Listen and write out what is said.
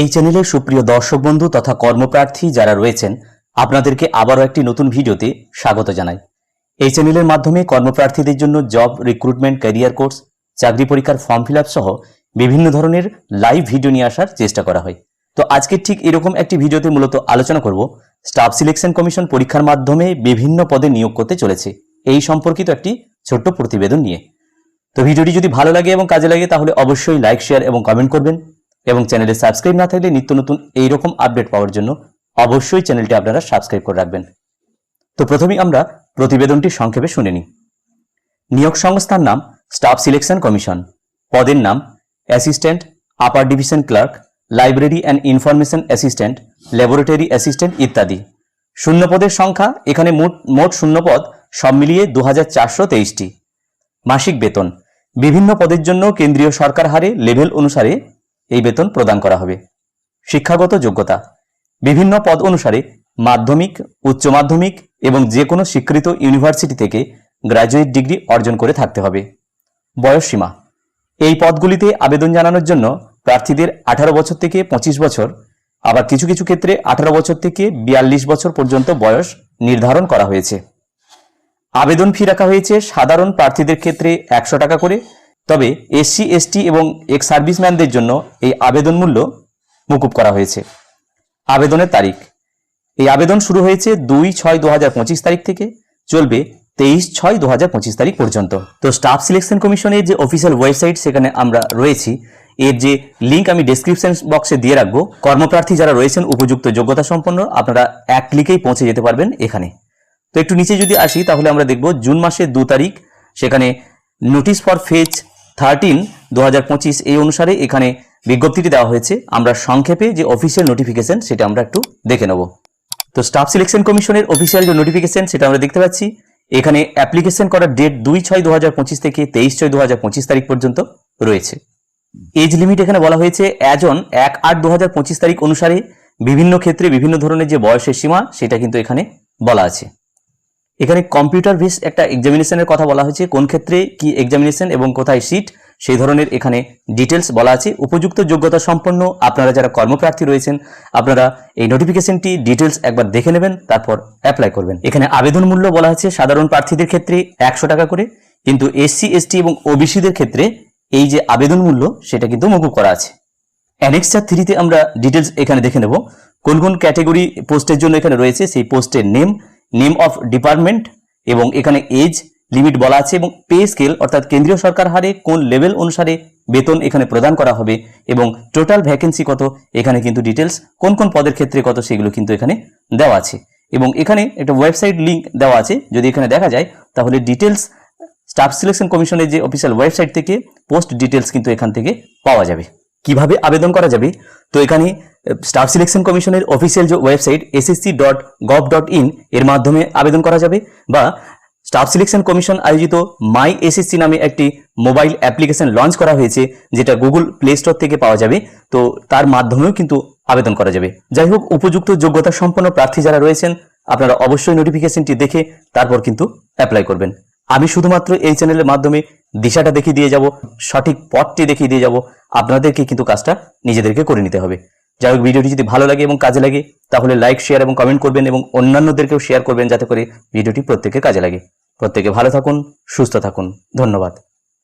এই চ্যানেলের সুপ্রিয় দর্শক বন্ধু তথা কর্মপ্রার্থী যারা রয়েছেন, আপনাদেরকে আবারও একটি নতুন ভিডিওতে স্বাগত জানাই। এই চ্যানেলের মাধ্যমে কর্মপ্রার্থীদের জন্য জব রিক্রুটমেন্ট ক্যারিয়ার কোর্স চাকরি পরীক্ষার ফর্ম ফিল সহ বিভিন্ন ধরনের লাইভ ভিডিও নিয়ে আসার চেষ্টা করা হয়। তো আজকে ঠিক এরকম একটি ভিডিওতে মূলত আলোচনা করব স্টাফ সিলেকশন কমিশন পরীক্ষার মাধ্যমে বিভিন্ন পদে নিয়োগ করতে চলেছে। এই সম্পর্কিত একটি ছোট্ট প্রতিবেদন নিয়ে। তো ভিডিওটি যদি ভালো লাগে এবং কাজে লাগে, তাহলে অবশ্যই লাইক শেয়ার এবং কমেন্ট করবেন। এবং চ্যানেলে সাবস্ক্রাইব না থাকলে নিত্য নতুন এইরকম আপডেট পাওয়ার জন্য অবশ্যই চ্যানেলটি আপনারা সাবস্ক্রাইব করে রাখবেন। তো প্রথমেই আমরা প্রতিবেদনটি সংক্ষেপে শুনে নিই। নিয়োগ সংস্থার নাম স্টাফ সিলেকশন কমিশন। পদের নাম assistant, upper division clerk, library and information assistant, laboratory assistant ইত্যাদি। শূন্য পদের সংখ্যা এখানে মোট মোট শূন্য পদ সব মিলিয়ে দু হাজার মাসিক বেতন। বিভিন্ন পদের জন্য কেন্দ্রীয় সরকার হারে লেভেল অনুসারে এই বেতন প্রদান করা হবে। শিক্ষাগত যোগ্যতা। বিভিন্ন পদ অনুসারে মাধ্যমিক, উচ্চ মাধ্যমিক এবং যে কোনো স্বীকৃত ইউনিভার্সিটি থেকে গ্র্যাজুয়েট ডিগ্রি অর্জন করে থাকতে হবে। বয়স সীমা। এই পদগুলিতে আবেদন জানানোর জন্য প্রার্থীদের আঠারো বছর থেকে পঁচিশ বছর, আবার কিছু কিছু ক্ষেত্রে আঠারো বছর থেকে বিয়াল্লিশ বছর পর্যন্ত বয়স নির্ধারণ করা হয়েছে। আবেদন ফি রাখা হয়েছে সাধারণ প্রার্থীদের ক্ষেত্রে একশো টাকা করে তবে এসসি, এসটি এবং এক্স সার্ভিসম্যানদের জন্য এই আবেদন মূল্য মকুব করা হয়েছে। আবেদনের তারিখ। এই আবেদন শুরু হয়েছে দুই ছয় দু হাজার পঁচিশ তারিখ থেকে, চলবে তেইশ ছয় দু তারিখ পর্যন্ত। তো স্টাফ সিলেকশন কমিশনের যে অফিসিয়াল ওয়েবসাইট সেখানে আমরা রয়েছি, এর যে লিঙ্ক আমি ডেসক্রিপশন বক্সে দিয়ে রাখব। কর্মপ্রার্থী যারা রয়েছেন, উপযুক্ত যোগ্যতা সম্পন্ন, আপনারা এক ক্লিকেই পৌঁছে যেতে পারবেন এখানে। তো একটু নিচে যদি আসি, তাহলে আমরা দেখব জুন মাসের দু তারিখ, সেখানে নোটিশ ফর ফেজ থার্টিন দু হাজার পঁচিশ এই অনুসারে এখানে বিজ্ঞপ্তিটি দেওয়া হয়েছে। আমরা সংক্ষেপে যে অফিসিয়াল নোটিফিকেশন সেটা আমরা একটু দেখে নেব। তো স্টাফ সিলেকশন কমিশনের অফিসিয়াল যে নোটিফিকেশন সেটা আমরা দেখতে পাচ্ছি। এখানে অ্যাপ্লিকেশন করার ডেট দুই ছয় দু থেকে তেইশ ছয় দু তারিখ পর্যন্ত রয়েছে। এজ লিমিট এখানে বলা হয়েছে অ্যাজ অন এক আট দু তারিখ অনুসারে বিভিন্ন ক্ষেত্রে বিভিন্ন ধরনের যে বয়সের সীমা, সেটা কিন্তু এখানে বলা আছে। এখানে কম্পিউটার বেস একটা এক্সামিনেশনের কথা বলা হয়েছে। কোন ক্ষেত্রে, কি এক্সামিনেশন এবং কোথায় সিট সেই ধরনের এখানে ডিটেলস বলা আছে। উপযুক্ত যোগ্যতা সম্পন্ন আপনারা যারা কর্মপ্রার্থী রয়েছেন, আপনারা এই নোটিফিকেশনটি ডিটেলস একবার দেখে নেবেন, তারপর অ্যাপ্লাই করবেন। এখানে আবেদন মূল্য বলা আছে সাধারণ প্রার্থীদের ক্ষেত্রে একশো টাকা করে, কিন্তু এসসি এসটি এবং ওবিসিদের ক্ষেত্রে এই যে আবেদন মূল্য, সেটা কিন্তু মকুব করা আছে। অ্যানেক্সার থ্রিতে আমরা ডিটেলস এখানে দেখে নেব। কোন কোন ক্যাটেগরি পোস্টের জন্য এখানে রয়েছে, সেই পোস্টের নেম নেম অফ ডিপার্টমেন্ট এবং এখানে এজ লিমিট বলা আছে এবং পে স্কেল অর্থাৎ কেন্দ্রীয় সরকার হারে কোন লেভেল অনুসারে বেতন এখানে প্রদান করা হবে এবং টোটাল ভ্যাকেন্সি কত, এখানে কিন্তু ডিটেলস কোন কোন পদের ক্ষেত্রে কত সেগুলো কিন্তু এখানে দেওয়া আছে। এবং এখানে একটা ওয়েবসাইট লিংক দেওয়া আছে, যদি এখানে দেখা যায়, তাহলে ডিটেলস স্টাফ সিলেকশন কমিশনের যে অফিসিয়াল ওয়েবসাইট থেকে পোস্ট ডিটেলস কিন্তু এখান থেকে পাওয়া যাবে। কীভাবে আবেদন করা যাবে? তো এখানে স্টাফ সিলেকশন কমিশনের অফিসিয়াল যে website SSC dot gov dot in এর মাধ্যমে আবেদন করা যাবে বা স্টাফ সিলেকশন কমিশন আয়োজিত মাই এসএসসি নামে একটি মোবাইল অ্যাপ্লিকেশন লঞ্চ করা হয়েছে, যেটা গুগল প্লে স্টোর থেকে পাওয়া যাবে। তো তার মাধ্যমেও কিন্তু আবেদন করা যাবে। যাই হোক, উপযুক্ত যোগ্যতা সম্পন্ন প্রার্থী যারা রয়েছেন, আপনারা অবশ্যই নোটিফিকেশনটি দেখে তারপর কিন্তু অ্যাপ্লাই করবেন। আমি শুধুমাত্র এই চ্যানেলের মাধ্যমে দিশাটা দেখিয়ে দিয়ে যাব, সঠিক পথটি দেখিয়ে দিয়ে যাব, আপনাদেরকে কিন্তু কাজটা নিজেদেরকে করে নিতে হবে। যাই হোক, ভিডিওটি যদি ভালো লাগে এবং কাজে লাগে, তাহলে লাইক শেয়ার এবং কমেন্ট করবেন এবং অন্যান্যদেরকেও শেয়ার করবেন যাতে করে ভিডিওটি প্রত্যেকে কাজে লাগে। প্রত্যেকে ভালো থাকুন, সুস্থ থাকুন। ধন্যবাদ।